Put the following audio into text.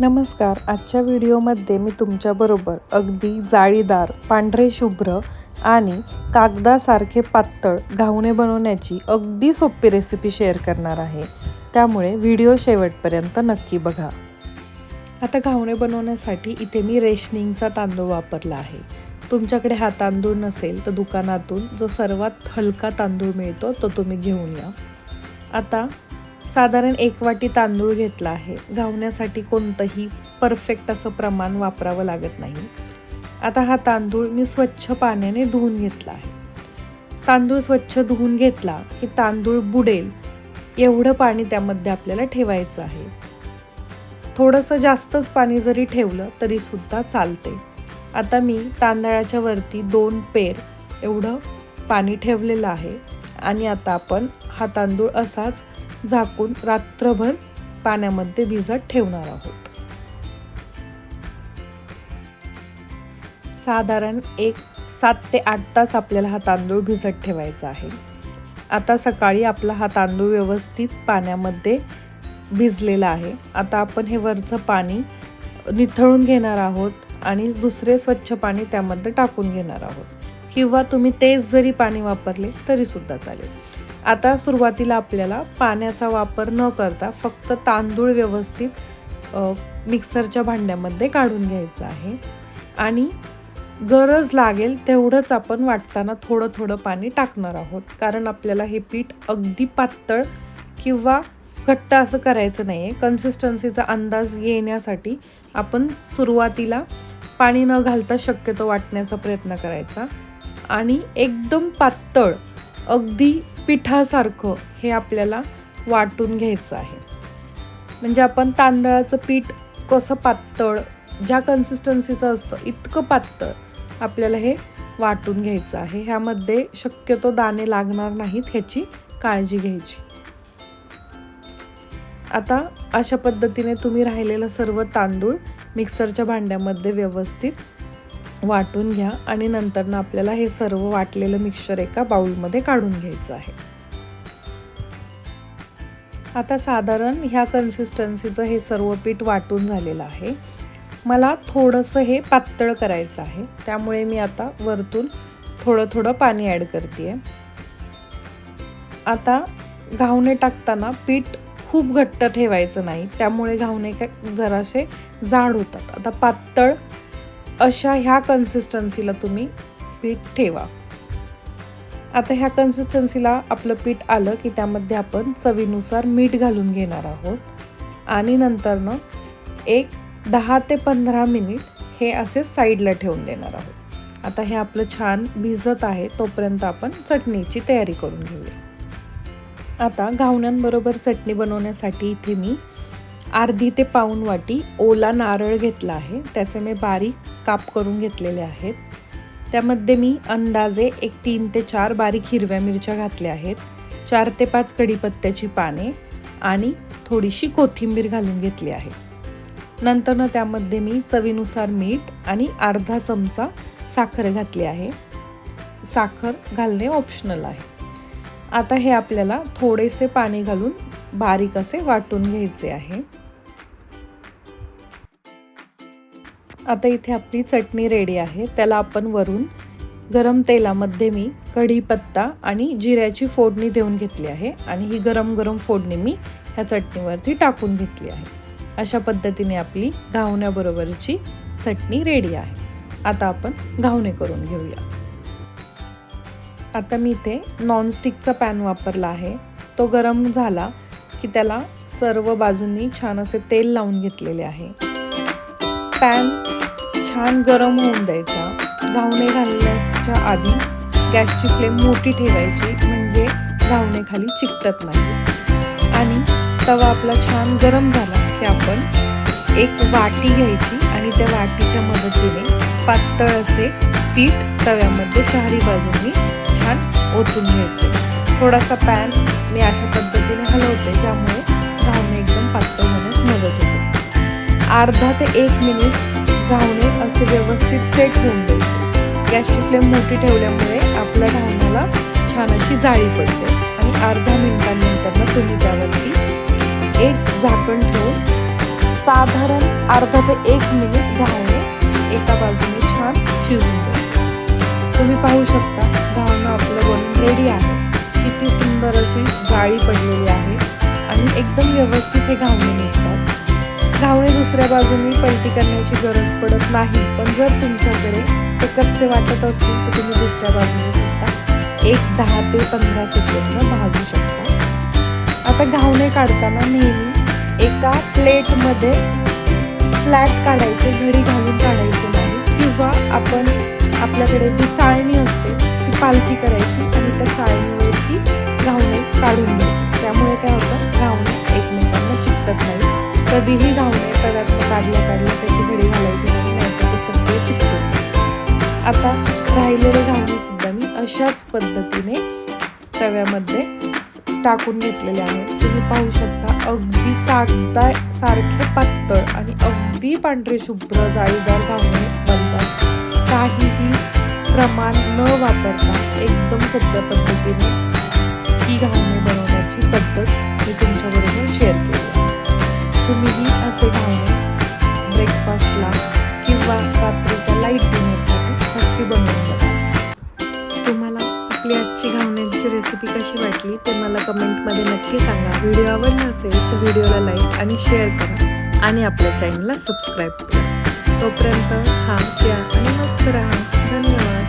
नमस्कार. आजच्या व्हिडिओमध्ये मी तुमच्याबरोबर अगदी जाळीदार पांढरे शुभ्र आणि कागदासारखे पातळ घावणे बनवण्याची अगदी सोपी रेसिपी शेअर करणार आहे. त्यामुळे व्हिडिओ शेवटपर्यंत नक्की बघा. आता घावणे बनवण्यासाठी इथे मी रेशनिंगचा तांदूळ वापरला आहे. तुमच्याकडे हा तांदूळ नसेल तर दुकानातून जो सर्वात हलका तांदूळ मिळतो तो तुम्ही घेऊन या. आता साधारण एक वाटी तांदूळ घेतला आहे. घावण्यासाठी कोणतंही परफेक्ट असं प्रमाण वापरावं लागत नाही. आता हा तांदूळ मी स्वच्छ पाण्याने धुवून घेतला आहे. तांदूळ स्वच्छ धुवून घेतला की तांदूळ बुडेल. एवढं पाणी त्यामध्ये आपल्याला ठेवायचं आहे. थोडंसं जास्तच पाणी जरी ठेवलं तरीसुद्धा चालते. आता मी तांदळाच्या वरती दोन पेर एवढं पाणी ठेवलेलं आहे. आणि आता आपण हा तांदूळ असाच झाकून रात्रभर पाण्यामध्ये भिजत ठेवणार आहोत. साधारण एक सात ते आठ तास आपल्याला हा तांदूळ भिजत ठेवायचा आहे. आता सकाळी आपला हा तांदूळ व्यवस्थित पाण्यामध्ये भिजलेला आहे. आता आपण हे वरचं पाणी निथळून घेणार आहोत आणि दुसरे स्वच्छ पाणी त्यामध्ये टाकून घेणार आहोत. किंवा तुम्ही तेच जरी पाणी वापरले तरीसुद्धा चालेल. आता सुरुवातीला आपल्याला पाण्याचा वापर न करता फक्त तांदूळ व्यवस्थित मिक्सरच्या भांड्यामध्ये काढून घ्यायचं आहे. आणि गरज लागेल तेवढंच आपण वाटताना थोडं थोडं पाणी टाकणार आहोत. कारण आपल्याला हे पीठ अगदी पातळ किंवा घट्ट असं करायचं नाही आहे कन्सिस्टन्सीचा अंदाज येण्यासाठी आपण सुरुवातीला पाणी न घालता शक्यतो वाटण्याचा प्रयत्न करायचा. आणि एकदम पातळ अगदी पिठासारखं हे आपल्याला वाटून घ्यायचं आहे. म्हणजे आपण तांदळाचं पीठ कसं पातळ ज्या कन्सिस्टन्सीचं असतं इतकं पातळ आपल्याला हे वाटून घ्यायचं आहे. ह्यामध्ये शक्यतो दाणे लागणार नाहीत ह्याची काळजी घ्यायची. आता अशा पद्धतीने तुम्ही राहिलेलं सर्व तांदूळ मिक्सरच्या भांड्यामध्ये व्यवस्थित वाटून घ्या आणि नंतरनं आपल्याला हे सर्व वाटलेलं मिक्सचर एका बाउलमध्ये काढून घ्यायचं आहे. आता साधारण ह्या कन्सिस्टन्सीचं हे सर्व पीठ वाटून झालेलं आहे. मला थोडंसं हे पातळ करायचं आहे. त्यामुळे मी आता वरतून थोडं थोडं पाणी ॲड करते आता घावणे टाकताना पीठ खूप घट्ट ठेवायचं नाही. त्यामुळे घावणे काय जरासे जाड होतात. आता पातळ अशा ह्या कन्सिस्टन्सीला तुम्ही पीठ ठेवा. आता ह्या कन्सिस्टन्सीला आपलं पीठ आलं की त्यामध्ये आपण चवीनुसार मीठ घालून घेणार आहोत. आणि नंतरनं एक दहा ते पंधरा मिनिट हे असे साईडला ठेवून देणार आहोत. आता हे आपलं छान भिजत आहे तोपर्यंत आपण चटणीची तयारी करून घेऊया. आता घावण्यांबरोबर चटणी बनवण्यासाठी इथे मी अर्धी ते पाऊन वाटी ओला नारळ घेतला आहे. त्याचे मी बारीक काप करून घेतलेले आहेत. त्यामध्ये मी अंदाजे एक तीन ते चार बारीक हिरव्या मिरच्या घातल्या आहेत. चार ते पाच कढीपत्त्याची पाने आणि थोडीशी कोथिंबीर घालून घेतली आहे. नंतरनं त्यामध्ये मी चवीनुसार मीठ आणि अर्धा चमचा साखर घातली आहे. साखर घालणे ऑप्शनल आहे. आता हे आपल्याला थोडेसे पाणी घालून बारीक असे वाटून घ्यायचे आहे. आता इथे आपली चटणी रेडी आहे. त्याला आपण वरून गरम तेलामध्ये मी कढीपत्ता आणि जिऱ्याची फोडणी देऊन घेतली आहे. आणि ही गरम गरम फोडणी मी ह्या चटणीवरती टाकून घेतली आहे. अशा पद्धतीने आपली घावण्याबरोबरची चटणी रेडी आहे. आता आपण घावणे करून घेऊया. आता मी इथे नॉनस्टिकचा पॅन वापरला आहे. तो गरम झाला की त्याला सर्व बाजूंनी छान असे तेल लावून घेतलेले आहे. पॅन छान गरम होऊन द्यायचा. घावणे घालण्याच्या आधी गॅसची फ्लेम मोठी ठेवायची म्हणजे घावणे खाली चिकटत नाही. आणि तवा आपला छान गरम झाला की आपण एक वाटी घ्यायची आणि त्या वाटीच्या मदतीने पातळ असे पीठ तव्यामध्ये चारी बाजूंनी छान ओतून घ्यायचे. थोडासा पॅन मी अशा पद्धतीने हलवते ज्यामुळे घावणे एकदम पातळ होण्यास मदत होते. अर्धा ते एक मिनिट घावणे असे व्यवस्थित सेट होऊन द्यायचे गॅसची फ्लेम मोठी ठेवल्यामुळे आपल्या घावण्याला छान अशी जाळी पडते. आणि अर्धा मिनिटांनंतर तुम्ही त्यावरती एक झाकण ठेवून साधारण अर्धा ते एक मिनिट घावणे एका बाजूने छान शिजून द्यायचं तुम्ही पाहू शकता घावणं आपलं बनून रेडी आहे. किती सुंदर अशी जाळी पडलेली आहे. आणि एकदम व्यवस्थित हे घावणे निघतात घावणे दुसऱ्या बाजूने पलटी करण्याची गरज पडत नाही. पण जर तुमच्याकडे ते कच्चे वाटत असतील तर तुम्ही दुसऱ्या बाजूने सुद्धा एक दहा ते पंधरा सेकंद भाजू शकता. आता घावणे काढताना नेहमी एका प्लेटमध्ये फ्लॅट काढायचे घडी घालून काढायचे नाही. किंवा आपण आपल्याकडे जी चाळणी असते ती पालथी करायची आणि त्या चाळणीवरती घावणे काढून घ्यायचे. त्यामुळे काय होतं? घावणे एकमेकांना चिकटत नाही कधीही घावणे पदार्थ काढल्या काढल्या त्याची घडी घालायची नाही नाहीतर ते आता राहिलेले घावणे सुद्धा मी अशाच पद्धतीने तव्यामध्ये टाकून घेतलेले आहेत तुम्ही पाहू शकता अगदी कागदा सारखे पातळ आणि अगदी पांढरे शुभ्र जाळीदार घावणे बनतात. काहीही प्रमाण न वापरता एकदम सोप्या पद्धतीने ही घावणे बनवण्याची पद्धत मी तुमच्याबरोबर शेअर तुम्हीही असे घावणे ब्रेकफास्टला किंवा रात्रीच्या लाइट डिनरसाठी नक्की बनवून बघा. तुम्हाला आपली आजची घावण्याची रेसिपी कशी वाटली ते मला कमेंटमध्ये नक्की सांगा. व्हिडिओ आवडला असेल तर व्हिडिओला लाईक आणि शेअर करा आणि आपल्या चॅनलला सबस्क्राईब करा. तोपर्यंत खा प्या आणि मस्त राहा. धन्यवाद.